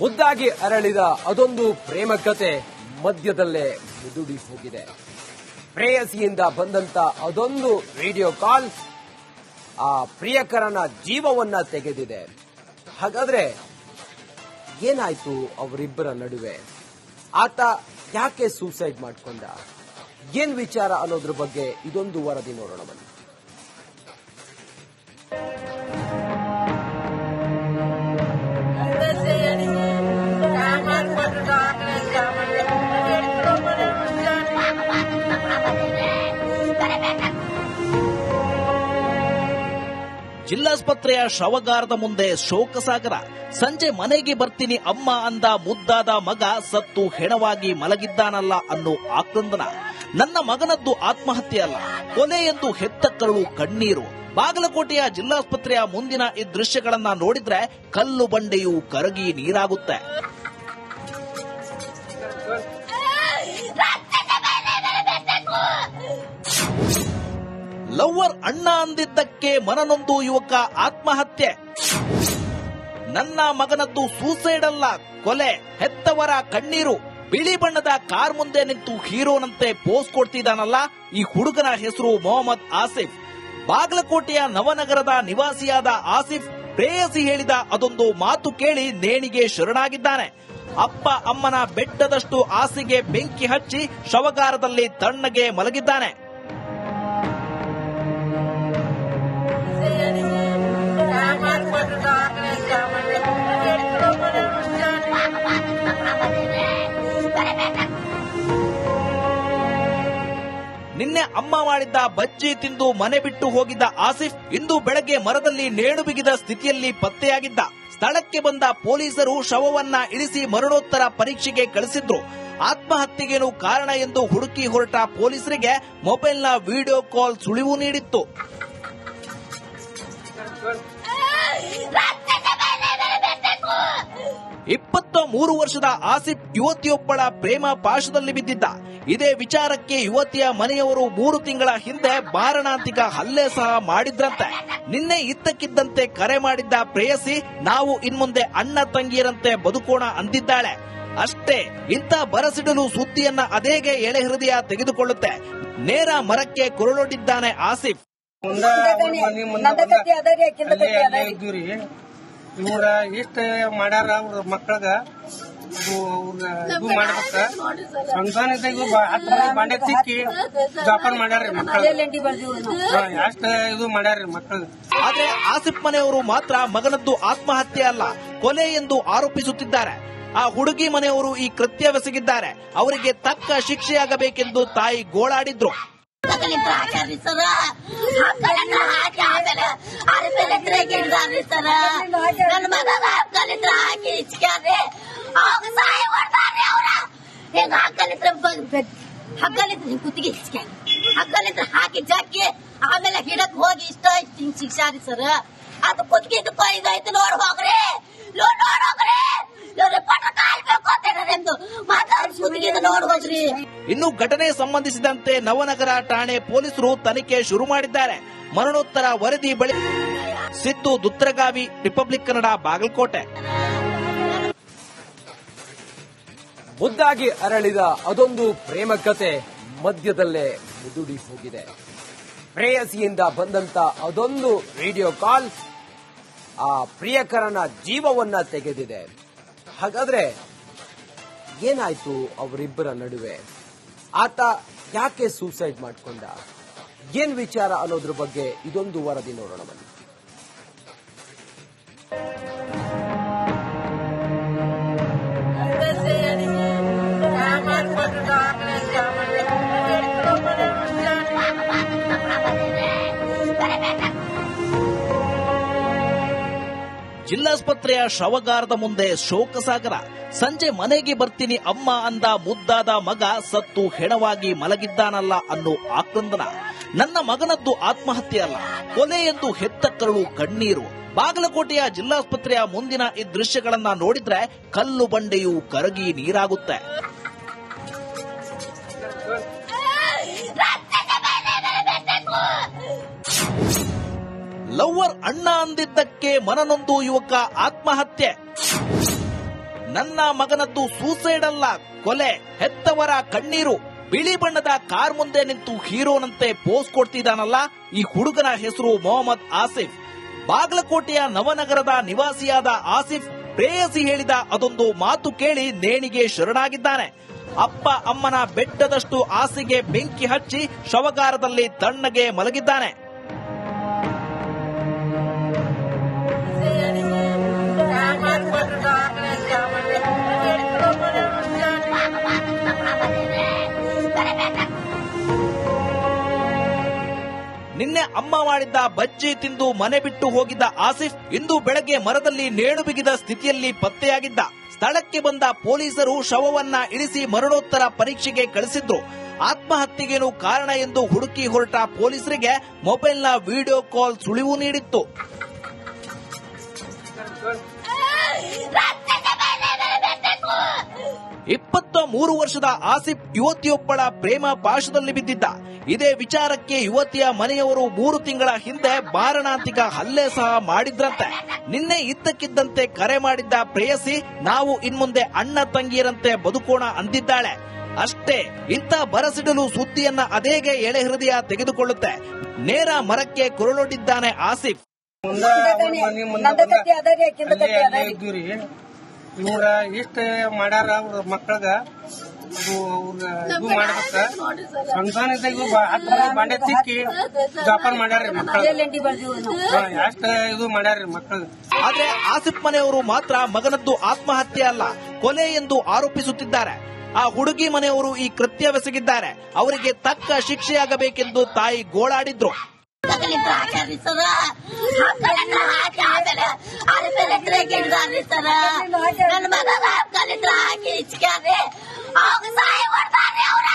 ಮುದ್ದಾಗಿ ಅರಳಿದ ಅದೊಂದು ಪ್ರೇಮ ಕತೆ ಮಧ್ಯದಲ್ಲೇ ಮುದುಡಿ ಹೋಗಿದೆ. ಪ್ರೇಯಸಿಯಿಂದ ಬಂದಂತ ಅದೊಂದು ವಿಡಿಯೋ ಕಾಲ್ ಆ ಪ್ರಿಯಕರನ ಜೀವವನ್ನ ತೆಗೆದಿದೆ. ಹಾಗಾದ್ರೆ ಏನಾಯ್ತು ಅವರಿಬ್ಬರ ನಡುವೆ? ಆತ ಯಾಕೆ ಸೂಸೈಡ್ ಮಾಡ್ಕೊಂಡ? ಏನ್ ವಿಚಾರ ಅನ್ನೋದ್ರ ಬಗ್ಗೆ ಇದೊಂದು ವರದಿ ನೋಡೋಣ ಬನ್ನಿ. ಜಿಲ್ಲಾಸ್ಪತ್ರೆಯ ಶವಗಾರದ ಮುಂದೆ ಶೋಕಸಾಗರ. ಸಂಜೆ ಮನೆಗೆ ಬರ್ತೀನಿ ಅಮ್ಮ ಅಂದ ಮುದ್ದಾದ ಮಗ ಸತ್ತು ಹೆಣವಾಗಿ ಮಲಗಿದ್ದಾನಲ್ಲ ಅನ್ನೋ ಆಕ್ರಂದನ. ನನ್ನ ಮಗನದ್ದು ಆತ್ಮಹತ್ಯೆ ಅಲ್ಲ. ಕೊಲೆ ಎಂದು ಹೆತ್ತ ಕರಳು ಕಣ್ಣೀರು. ಬಾಗಲಕೋಟೆಯ ಜಿಲ್ಲಾಸ್ಪತ್ರೆಯ ಮುಂದಿನ ಈ ದೃಶ್ಯಗಳನ್ನ ನೋಡಿದ್ರೆ ಕಲ್ಲು ಬಂಡೆಯು ಕರಗಿ ನೀರಾಗುತ್ತೆ. ಲವ್ವರ್ ಅಣ್ಣ ಅಂದಿದ್ದಕ್ಕೆ ಮನನೊಂದು ಯುವಕ ಆತ್ಮಹತ್ಯೆ. ನನ್ನ ಮಗನದ್ದು ಸೂಸೈಡ್ ಅಲ್ಲ, ಕೊಲೆ, ಹೆತ್ತವರ ಕಣ್ಣೀರು. ಬಿಳಿ ಬಣ್ಣದ ಕಾರ್ ಮುಂದೆ ನಿಂತು ಹೀರೋನಂತೆ ಪೋಸ್ ಕೊಡ್ತಿದ್ದಾನಲ್ಲ, ಈ ಹುಡುಗನ ಹೆಸರು ಮೊಹಮ್ಮದ್ ಆಸಿಫ್. ಬಾಗಲಕೋಟೆಯ ನವನಗರದ ನಿವಾಸಿಯಾದ ಆಸಿಫ್ ಪ್ರೇಯಸಿ ಹೇಳಿದ ಅದೊಂದು ಮಾತು ಕೇಳಿ ನೇಣಿಗೆ ಶರಣಾಗಿದ್ದಾನೆ. ಅಪ್ಪ ಅಮ್ಮನ ಬೆಟ್ಟದಷ್ಟು ಆಸೆಗೆ ಬೆಂಕಿ ಹಚ್ಚಿ ಶವಗಾರದಲ್ಲಿ ತಣ್ಣಗೆ ಮಲಗಿದ್ದಾನೆ. ನಿನ್ನೆ ಅಮ್ಮ ಮಾಡಿದ್ದ ಬಜ್ಜಿ ತಿಂದು ಮನೆ ಬಿಟ್ಟು ಹೋಗಿದ್ದ ಆಸಿಫ್ ಇಂದು ಬೆಳಗ್ಗೆ ಮರದಲ್ಲಿ ನೇಣು ಬಿಗಿದ ಸ್ಥಿತಿಯಲ್ಲಿ ಪತ್ತೆಯಾಗಿದ್ದ. ಸ್ಥಳಕ್ಕೆ ಬಂದ ಪೊಲೀಸರು ಶವವನ್ನ ಇಳಿಸಿ ಮರಣೋತ್ತರ ಪರೀಕ್ಷೆಗೆ ಕಳಿಸಿದ್ರು. ಆತ್ಮಹತ್ಯೆಗೇನು ಕಾರಣ ಎಂದು ಹುಡುಕಿ ಹೊರಟ ಪೊಲೀಸರಿಗೆ ಮೊಬೈಲ್ನ ವಿಡಿಯೋ ಕಾಲ್ ಸುಳಿವು ನೀಡಿತ್ತು. ಇಪ್ಪತ್ತ ಮೂರು ವರ್ಷದ ಆಸಿಫ್ ಯುವತಿಯೊಬ್ಬಳ ಪ್ರೇಮ ಪಾಶದಲ್ಲಿ ಬಿದ್ದಿದ್ದ. ಇದೇ ವಿಚಾರಕ್ಕೆ ಯುವತಿಯ ಮನೆಯವರು ಮೂರು ತಿಂಗಳ ಹಿಂದೆ ಮಾರಣಾಂತಿಕ ಹಲ್ಲೆ ಸಹ ಮಾಡಿದ್ರಂತೆ. ನಿನ್ನೆ ಇದ್ದಕ್ಕಿದ್ದಂತೆ ಕರೆ ಮಾಡಿದ್ದ ಪ್ರೇಯಸಿ, ನಾವು ಇನ್ಮುಂದೆ ಅಣ್ಣ ತಂಗಿಯರಂತೆ ಬದುಕೋಣ ಅಂದಿದ್ದಾಳೆ. ಅಷ್ಟೇ, ಇಂಥ ಬರಸಿಡಲು ಸುದ್ದಿಯನ್ನ ಅದೇಗೆ ಎಳೆ ಹೃದಯ ತೆಗೆದುಕೊಳ್ಳುತ್ತೆ. ನೇರ ಮರಕ್ಕೆ ಕೊರಳೊಡ್ಡಿದ್ದಾನೆ ಆಸಿಫ್. ಮುಂದ ಅವ್ರ್ ಮನಿ ಮುಂದ ನಂದ ಕತ್ತಿ ಅದ ರೀ, ಆಕಿಂದ ಅಲ್ಲೇ ಕತ್ತಿ ಅದ ಅಲ್ಲೇ ರೀ. ಇದ್ವಿ ಇವ್ರ ಇಷ್ಟ ಮಾಡ್ಯಾರ ಅವ್ರ ಮಕ್ಕಳಗ ಇದು ಅವ್ರ ಇದು ಮಾಡ್ಬೇಕ. ಸಂಧಾನದಾಗ ಇವ್ರು ಬಾಂಡೆ ತಿಕ್ಕಿ ಜೋಪಾನ ಮಾಡ್ಯಾರ್ರಿ ಮಕ್ಕಳ ಅಷ್ಟ ಇದು ಮಾಡ್ಯಾರ್ರಿ ಮಕ್ಕಳ ಆದ್ರೆ ಆಸಿಫ್ ಮನೆಯವರು ಮಾತ್ರ ಮಗನದ್ದು ಆತ್ಮಹತ್ಯೆ ಅಲ್ಲ ಕೊಲೆ ಎಂದು ಆರೋಪಿಸುತ್ತಿದ್ದಾರೆ. ಆ ಹುಡುಗಿ ಮನೆಯವರು ಈ ಕೃತ್ಯವೆಸಗಿದ್ದಾರೆ ಅವರಿಗೆ ತಕ್ಕ ಶಿಕ್ಷೆಯಾಗಬೇಕೆಂದು ತಾಯಿ ಗೋಳಾಡಿದ್ರು. ಸರ ಹಕ್ಕಲಿಂತ್ರ ಹಾಕಿ ಆಮೇಲೆ ಅರಿಮೇಲೆ ಹಿಡ್ದಾರ್ರಿ ಸರ ನನ್ನ ಮಗನ ಹಕ್ಕಲಿಂತ್ರ ಹಾಕಿ ಇಚ್ಕ್ಯಾರ್ರಿ ಅವಾಗ ಸಹಾಯ ಮಾಡ್ತಾರ್ರಿ ಅವ್ರ. ಹಿಂಗ ಹಕ್ಕಲಿಂತ್ರ ಹಿಂಗ್ ಕುತ್ತಿಗೆ ಇಚ್ಕ್ಯಾರ ಹಾಕಿ ಜಾಕಿ ಆಮೇಲೆ ಹಿಡಕ್ ಹೋಗಿ ಇಷ್ಟ ಇಷ್ಟ ಹಿಂಗ್ ಶಿಕ್ಷಾರಿ ಸರ ಅದು ಕುತ್ತಿಗೆ ಇದಾಯ್ತು ನೋಡ್ ಹೋಗ್ರಿ. ನೋಡ್ ಹೋಗ್ರಿ. ಇವ್ರಿಗೆ ಪಟ ಕಾಯ್ಬೇಕು ಅಂತ ನಿಮ್ದು ಮಾತಾಡ್ ಕುತ್ತಿಗೆ ನೋಡ್ ಹೋಗ್ರಿ. ಇನ್ನು ಘಟನೆ ಸಂಬಂಧಿಸಿದಂತೆ ನವನಗರ ಠಾಣೆ ಪೊಲೀಸರು ತನಿಖೆ ಶುರು ಮಾಡಿದ್ದಾರೆ. ಮರಣೋತ್ತರ ವರದಿ ಬಳಿ ಸಿದ್ದು ದುತ್ರಗಾವಿ, ರಿಪಬ್ಲಿಕ್ ಕನ್ನಡ, ಬಾಗಲಕೋಟೆ. ಮುದ್ದಾಗಿ ಅರಳಿದ ಅದೊಂದು ಪ್ರೇಮ ಕತೆ ಮಧ್ಯದಲ್ಲೇ ಮುದುಡಿ ಹೋಗಿದೆ. ಪ್ರೇಯಸಿಯಿಂದ ಬಂದಂತ ಅದೊಂದು ವಿಡಿಯೋ ಕಾಲ್ ಆ ಪ್ರಿಯಕರನ ಜೀವವನ್ನ ತೆಗೆದಿದೆ. ಹಾಗಾದ್ರೆ ಏನಾಯ್ತು ಅವರಿಬ್ಬರ ನಡುವೆ? ಆತ ಯಾಕೆ ಸೂಸೈಡ್ ಮಾಡಿಕೊಂಡ? ಏನ್ ವಿಚಾರ ಅನ್ನೋದ್ರ ಬಗ್ಗೆ ಇದೊಂದು ವರದಿ ನೋಡೋಣ ಬನ್ನಿ. ಜಿಲ್ಲಾಸ್ಪತ್ರೆಯ ಶವಗಾರದ ಮುಂದೆ ಶೋಕಸಾಗರ. ಸಂಜೆ ಮನೆಗೆ ಬರ್ತೀನಿ ಅಮ್ಮ ಅಂದ ಮುದ್ದಾದ ಮಗ ಸತ್ತು ಹೆಣವಾಗಿ ಮಲಗಿದ್ದಾನಲ್ಲ ಅನ್ನೋ ಆಕ್ರಂದನ. ನನ್ನ ಮಗನದ್ದು ಆತ್ಮಹತ್ಯೆ ಅಲ್ಲ. ಕೊಲೆ ಎಂದು ಹೆತ್ತ ಕರಳು ಕಣ್ಣೀರು. ಬಾಗಲಕೋಟೆಯ ಜಿಲ್ಲಾಸ್ಪತ್ರೆಯ ಮುಂದಿನ ಈ ದೃಶ್ಯಗಳನ್ನ ನೋಡಿದ್ರೆ ಕಲ್ಲು ಬಂಡೆಯು ಕರಗಿ ನೀರಾಗುತ್ತೆ. ಲವ್ವರ್ ಅಣ್ಣ ಅಂದಿದ್ದಕ್ಕೆ ಮನನೊಂದು ಯುವಕ ಆತ್ಮಹತ್ಯೆ. ನನ್ನ ಮಗನದ್ದು ಸೂಸೈಡ್ ಅಲ್ಲ, ಕೊಲೆ. ಹೆತ್ತವರ ಕಣ್ಣೀರು, ಬಿಳಿ ಬಣ್ಣದ ಕಾರ್ ಮುಂದೆ ನಿಂತು ಹೀರೋನಂತೆ ಪೋಸ್ ಕೊಡ್ತಿದ್ದಾನಲ್ಲ, ಈ ಹುಡುಗನ ಹೆಸರು ಮೊಹಮ್ಮದ್ ಆಸಿಫ್. ಬಾಗಲಕೋಟೆಯ ನವನಗರದ ನಿವಾಸಿಯಾದ ಆಸಿಫ್ ಪ್ರೇಯಸಿ ಹೇಳಿದ ಅದೊಂದು ಮಾತು ಕೇಳಿ ನೇಣಿಗೆ ಶರಣಾಗಿದ್ದಾನೆ. ಅಪ್ಪ ಅಮ್ಮನ ಬೆಟ್ಟದಷ್ಟು ಆಸೆಗೆ ಬೆಂಕಿ ಹಚ್ಚಿ ಶವಗಾರದಲ್ಲಿ ತಣ್ಣಗೆ ಮಲಗಿದ್ದಾನೆ. ನಿನ್ನೆ ಅಮ್ಮ ಮಾಡಿದ್ದ ಬಜ್ಜಿ ತಿಂದು ಮನೆ ಬಿಟ್ಟು ಹೋಗಿದ್ದ ಆಸಿಫ್ ಇಂದು ಬೆಳಗ್ಗೆ ಮರದಲ್ಲಿ ನೇಣು ಬಿಗಿದ ಸ್ಥಿತಿಯಲ್ಲಿ ಪತ್ತೆಯಾಗಿದ್ದ. ಸ್ಥಳಕ್ಕೆ ಬಂದ ಪೊಲೀಸರು ಶವವನ್ನ ಇಳಿಸಿ ಮರಣೋತ್ತರ ಪರೀಕ್ಷೆಗೆ ಕಳಿಸಿದ್ರು. ಆತ್ಮಹತ್ಯೆಗೇನು ಕಾರಣ ಎಂದು ಹುಡುಕಿ ಹೊರಟ ಪೊಲೀಸರಿಗೆ ಮೊಬೈಲ್ನ ವಿಡಿಯೋ ಕಾಲ್ ಸುಳಿವು ನೀಡಿತ್ತು. ಇಪ್ಪತ್ತ ಮೂರು ವರ್ಷದ ಆಸಿಫ್ ಯುವತಿಯೊಬ್ಬಳ ಪ್ರೇಮ ಪಾಶದಲ್ಲಿ ಬಿದ್ದಿದ್ದ. ಇದೇ ವಿಚಾರಕ್ಕೆ ಯುವತಿಯ ಮನೆಯವರು ಮೂರು ತಿಂಗಳ ಹಿಂದೆ ಮಾರಣಾಂತಿಕ ಹಲ್ಲೆ ಸಹ ಮಾಡಿದ್ರಂತೆ. ನಿನ್ನೆ ಇದ್ದಕ್ಕಿದ್ದಂತೆ ಕರೆ ಮಾಡಿದ್ದ ಪ್ರೇಯಸಿ ನಾವು ಇನ್ಮುಂದೆ ಅಣ್ಣ ತಂಗಿಯರಂತೆ ಬದುಕೋಣ ಅಂದಿದ್ದಾಳೆ. ಅಷ್ಟೇ ಇಂಥ ಬರಸಿಡಲು ಸುದ್ದಿಯನ್ನ ಅದೇಗೆ ಎಳೆ ಹೃದಯ ತೆಗೆದುಕೊಳ್ಳುತ್ತೆ. ನೇರ ಮರಕ್ಕೆ ಕುರುಳೊಡ್ಡಿದ್ದಾನೆ ಆಸಿಫ್. ಇವ್ರ ಇಷ್ಟ ಮಾಡ್ಯಾರ ಅವ್ರ ಮಕ್ಕಳಗ. ಇದು ಅವ್ರ ಇದು ಮಾಡ್ಬೇಕ. ಮಂದಿ ಬಾಂಡೆ ತಿಕ್ಕಿ ಜೋಪಾನ ಮಾಡ್ಯಾರ್ರಿ ಮಕ್ಕಳ ಎಷ್ಟ ಇದು ಮಾಡ್ಯಾರ್ರಿ ಮಕ್ಕಳ ಆದ್ರೆ ಆಸಿಫ್ ಮನೆಯವರು ಮಾತ್ರ ಮಗನದ್ದು ಆತ್ಮಹತ್ಯೆ ಅಲ್ಲ ಕೊಲೆ ಎಂದು ಆರೋಪಿಸುತ್ತಿದ್ದಾರೆ. ಆ ಹುಡುಗಿ ಮನೆಯವರು ಈ ಕೃತ್ಯವೆಸಗಿದ್ದಾರೆ ಅವರಿಗೆ ತಕ್ಕ ಶಿಕ್ಷೆಯಾಗಬೇಕೆಂದು ತಾಯಿ ಗೋಳಾಡಿದ್ರು. ಸರ ಹಕ್ಕಲಿತ್ರ ಹಾಕಿ ಆಮೇಲೆ ಅರಿಪಿಲಿತ್ರ ಗಿಡ್ದಾರ್ರಿ ಸರ ನನ್ನ ಮಗನ ಹಾಕಿ ಇಚ್ಕ್ಯಾರ್ರಿ ಅವಾಗ ಸಾಯ ಹೊಡ್ದಾರ್ರಿ ಅವ್ರ.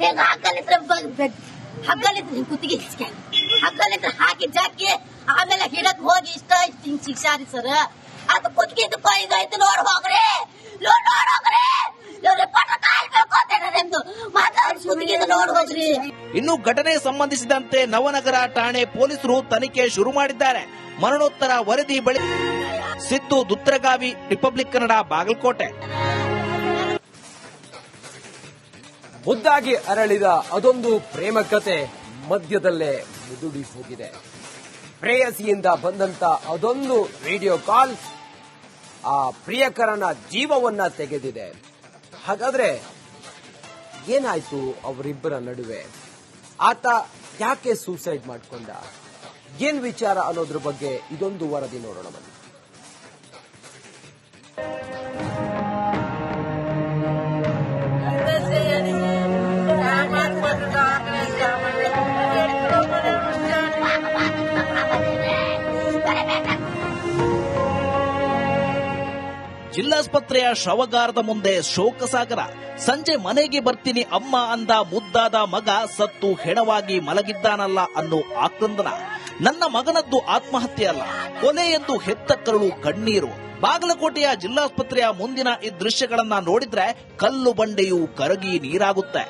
ಹಿಂಗ ಹಕ್ಕಲಿತ್ರ ಕುತ್ತಿಗೆ ಇಚ್ಕ್ಯಾರ ಹಕ್ಕಲಿತ್ರ ಹಾಕಿ ಜಕ್ಕಿ ಆಮೇಲೆ ಹಿಡಕ್ ಹೋಗಿ ಇಷ್ಟ ಹಿಂಗ್ ಶಿಕ್ಷಾರಿ ಸರ ಅದು ಕುತ್ತಿಗೆ ನೋಡ್ ಹೋಗ್ರಿ ನೋಡ್ ಹೋಗ್ರಿ. ನೋಡ್ ಹೋಗ್ರಿ. ಇನ್ನು ಘಟನೆ ಸಂಬಂಧಿಸಿದಂತೆ ನವನಗರ ಠಾಣೆ ಪೊಲೀಸರು ತನಿಖೆ ಶುರು ಮಾಡಿದ್ದಾರೆ. ಮರಣೋತ್ತರ ವರದಿ ಬಳಿ ಸಿದ್ದು ದುತ್ರಗಾವಿ ರಿಪಬ್ಲಿಕ್ ಕನ್ನಡ ಬಾಗಲಕೋಟೆ. ಮುದ್ದಾಗಿ ಅರಳಿದ ಅದೊಂದು ಪ್ರೇಮ ಕತೆ ಮಧ್ಯದಲ್ಲೇ ಮುದುಡಿ ಹೋಗಿದೆ. ಪ್ರೇಯಸಿಯಿಂದ ಬಂದಂತ ಅದೊಂದು ವಿಡಿಯೋ ಕಾಲ್ ಆ ಪ್ರಿಯಕರನ ಜೀವವನ್ನ ತೆಗೆದಿದೆ. ಹಾಗಾದ್ರೆ ಏನಾಯ್ತು ಅವರಿಬ್ಬರ ನಡುವೆ? ಆತ ಯಾಕೆ ಸೂಸೈಡ್ ಮಾಡಿಕೊಂಡ? ಏನ್ ವಿಚಾರ ಅನ್ನೋದ್ರ ಬಗ್ಗೆ ಇದೊಂದು ವರದಿ ನೋಡೋಣ ಬನ್ನಿ. ಜಿಲ್ಲಾಸ್ಪತ್ರೆಯ ಶವಗಾರದ ಮುಂದೆ ಶೋಕಸಾಗರ. ಸಂಜೆ ಮನೆಗೆ ಬರ್ತೀನಿ ಅಮ್ಮ ಅಂದ ಮುದ್ದಾದ ಮಗ ಸತ್ತು ಹೆಣವಾಗಿ ಮಲಗಿದ್ದಾನಲ್ಲ ಅನ್ನೋ ಆಕ್ರಂದನ. ನನ್ನ ಮಗನದ್ದು ಆತ್ಮಹತ್ಯೆ ಅಲ್ಲ. ಕೊಲೆ ಎಂದು ಹೆತ್ತ ಕರುಳು ಕಣ್ಣೀರು. ಬಾಗಲಕೋಟೆಯ ಜಿಲ್ಲಾಸ್ಪತ್ರೆಯ ಮುಂದಿನ ಈ ದೃಶ್ಯಗಳನ್ನ ನೋಡಿದ್ರೆ ಕಲ್ಲು ಬಂಡೆಯು ಕರಗಿ ನೀರಾಗುತ್ತೆ.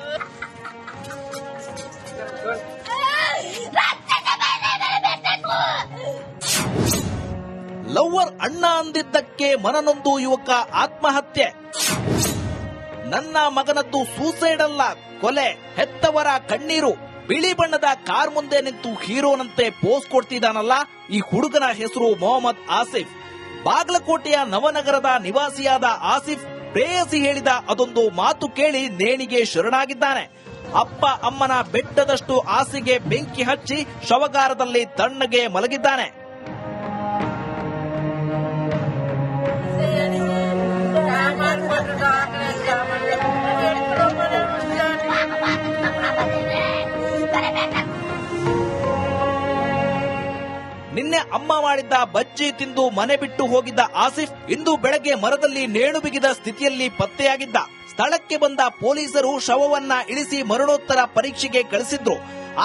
ಲವ್ವರ್ ಅಣ್ಣ ಅಂದಿದ್ದಕ್ಕೆ ಮನನೊಂದು ಯುವಕ ಆತ್ಮಹತ್ಯೆ. ನನ್ನ ಮಗನದ್ದು ಸೂಸೈಡ್ ಅಲ್ಲ, ಕೊಲೆ, ಹೆತ್ತವರ ಕಣ್ಣೀರು. ಬಿಳಿ ಬಣ್ಣದ ಕಾರ್ ಮುಂದೆ ನಿಂತು ಹೀರೋನಂತೆ ಪೋಸ್ ಕೊಡ್ತಿದ್ದಾನಲ್ಲ ಈ ಹುಡುಗನ ಹೆಸರು ಮೊಹಮ್ಮದ್ ಆಸಿಫ್. ಬಾಗಲಕೋಟೆಯ ನವನಗರದ ನಿವಾಸಿಯಾದ ಆಸಿಫ್ ಪ್ರೇಯಸಿ ಹೇಳಿದ ಅದೊಂದು ಮಾತು ಕೇಳಿ ನೇಣಿಗೆ ಶರಣಾಗಿದ್ದಾನೆ. ಅಪ್ಪ ಅಮ್ಮನ ಬೆಟ್ಟದಷ್ಟು ಆಸೆಗೆ ಬೆಂಕಿ ಹಚ್ಚಿ ಶವಗಾರದಲ್ಲಿ ತಣ್ಣಗೆ ಮಲಗಿದ್ದಾನೆ. ಅಮ್ಮ ಮಾಡಿದ್ದ ಬಜ್ಜಿ ತಿಂದು ಮನೆ ಬಿಟ್ಟು ಹೋಗಿದ್ದ ಆಸಿಫ್ ಇಂದು ಬೆಳಗ್ಗೆ ಮರದಲ್ಲಿ ನೇಣು ಬಿಗಿದ ಸ್ಥಿತಿಯಲ್ಲಿ ಪತ್ತೆಯಾಗಿದ್ದ. ಸ್ಥಳಕ್ಕೆ ಬಂದ ಪೊಲೀಸರು ಶವವನ್ನ ಇಳಿಸಿ ಮರಣೋತ್ತರ ಪರೀಕ್ಷೆಗೆ ಕಳಿಸಿದ್ರು.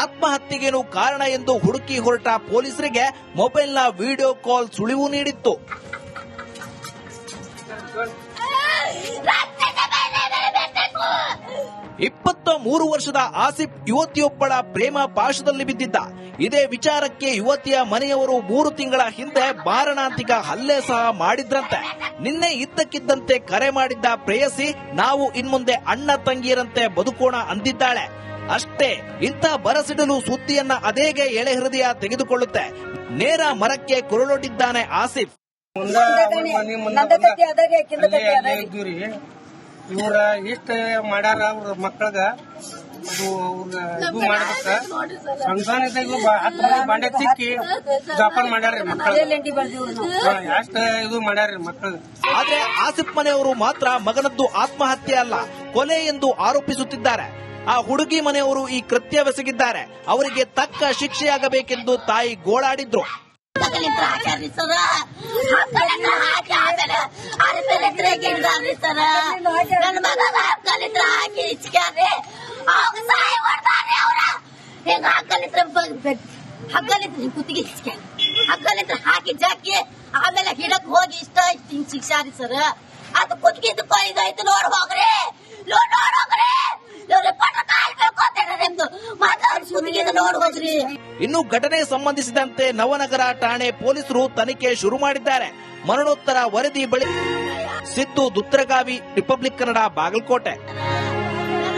ಆತ್ಮಹತ್ಯೆಗೇನು ಕಾರಣ ಎಂದು ಹುಡುಕಿ ಹೊರಟ ಪೊಲೀಸರಿಗೆ ಮೊಬೈಲ್ನ ವಿಡಿಯೋ ಕಾಲ್ ಸುಳಿವು ನೀಡಿತ್ತು. ಇಪ್ಪತ್ತ ಮೂರು ವರ್ಷದ ಆಸಿಫ್ ಯುವತಿಯೊಬ್ಬಳ ಪ್ರೇಮ ಪಾಶದಲ್ಲಿ ಬಿದ್ದಿದ್ದ. ಇದೇ ವಿಚಾರಕ್ಕೆ ಯುವತಿಯ ಮನೆಯವರು ಮೂರು ತಿಂಗಳ ಹಿಂದೆ ಮಾರಣಾಂತಿಕ ಹಲ್ಲೆ ಸಹ ಮಾಡಿದ್ರಂತೆ. ನಿನ್ನೆ ಇದ್ದಕ್ಕಿದ್ದಂತೆ ಕರೆ ಮಾಡಿದ್ದ ಪ್ರೇಯಸಿ ನಾವು ಇನ್ಮುಂದೆ ಅಣ್ಣ ತಂಗಿಯರಂತೆ ಬದುಕೋಣ ಅಂದಿದ್ದಾಳೆ. ಅಷ್ಟೇ ಇಂಥ ಬರಸಿಡಲು ಸುದ್ದಿಯನ್ನ ಅದೇಗೆ ಎಳೆ ಹೃದಯ ತೆಗೆದುಕೊಳ್ಳುತ್ತೆ. ನೇರ ಮರಕ್ಕೆ ಕುರುಳೊಡ್ಡಿದ್ದಾನೆ ಆಸಿಫ್. ಇವ್ರ ಇಷ್ಟ ಮಾಡ್ಯಾರ ಅವ್ರ ಮಕ್ಕಳಗ ಅವ್ರ ಇದು ಮಾಡ್ಬೇಕ. ಸಣ್ಣ ಸಣ್ಣ ಇದ್ದಾಗ ಬ- ಹತ್ತ್ ಮಂದಿ ಬಾಂಡೆ ತಿಕ್ಕಿ ಜೋಪಾನ ಮಾಡ್ಯಾರ್ರಿ ಮಕ್ಕಳ ಎಷ್ಟ ಇದು ಮಾಡ್ಯಾರ್ರಿ ಮಕ್ಕಳು ಆದ್ರೆ ಆಸಿಫ್ ಮನೆಯವರು ಮಾತ್ರ ಮಗನದ್ದು ಆತ್ಮಹತ್ಯೆ ಅಲ್ಲ ಕೊಲೆ ಎಂದು ಆರೋಪಿಸುತ್ತಿದ್ದಾರೆ. ಆ ಹುಡುಗಿ ಮನೆಯವರು ಈ ಕೃತ್ಯವೆಸಗಿದ್ದಾರೆ ಅವರಿಗೆ ತಕ್ಕ ಶಿಕ್ಷೆಯಾಗಬೇಕೆಂದು ತಾಯಿ ಗೋಳಾಡಿದ್ರು. ಹಕ್ಕಲಿತ್ರ ಹಾಕ್ಯಾರ್ರಿ ಸರ ಹಕ್ಕಲಿತ್ರ ಹಾಕಿ ಆಮೇಲೆ ಅರಿಪಿಲಿತ್ರ ಗಿಡದಾರ್ರಿ ಸರ ನನ್ನ ಮಗನ ಹಕ್ಕಲಿತ್ರ ಹಾಕಿ ಇಚ್ಕ್ಯಾರ್ರಿ ಅವಾಗ ಸಾಯ ಮಾಡ್ತಾರ್ರಿ ಅವ್ರ. ಹಿಂಗ ಹಕ್ಕಲಿತ್ರ ಹಕ್ಕಲಿತ್ರ ಕುತ್ತಿಗೆ ಇಚ್ಕ್ಯಾರ ಹಾಕಿ ಜಾಕಿ. ಆಮೇಲೆ ಹಿಡಕ್ ಹೋಗಿ ಇಷ್ಟ ಹಿಂಗ್ ಶಿಕ್ಷಾರಿ ಸರ ಅದು ಕುತ್ತಿಗೆ ಕೊಯ್ದಾಯ್ತು ನೋಡ್ ಹೋಗ್ರಿ. ನೋಡ್ ಹೋಗ್ರಿ. ಇವ್ರಿಗೆ ಪಟ ಕಾಲ್ ಬೇಕೋತೇನೆ ನಿಮ್ದು. ಮಾತಾಡ್ ಕುತ್ತಿಗೆ ನೋಡ್ ಹೋಗ್ರಿ. ಇನ್ನು ಘಟನೆ ಸಂಬಂಧಿಸಿದಂತೆ ನವನಗರ ಠಾಣೆ ಪೊಲೀಸರು ತನಿಖೆ ಶುರು ಮಾಡಿದ್ದಾರೆ. ಮರಣೋತ್ತರ ವರದಿ ಬಳಿ ಸಿದ್ದು ದುತ್ರಗಾವಿ, ರಿಪಬ್ಲಿಕ್ ಕನ್ನಡ, ಬಾಗಲಕೋಟೆ.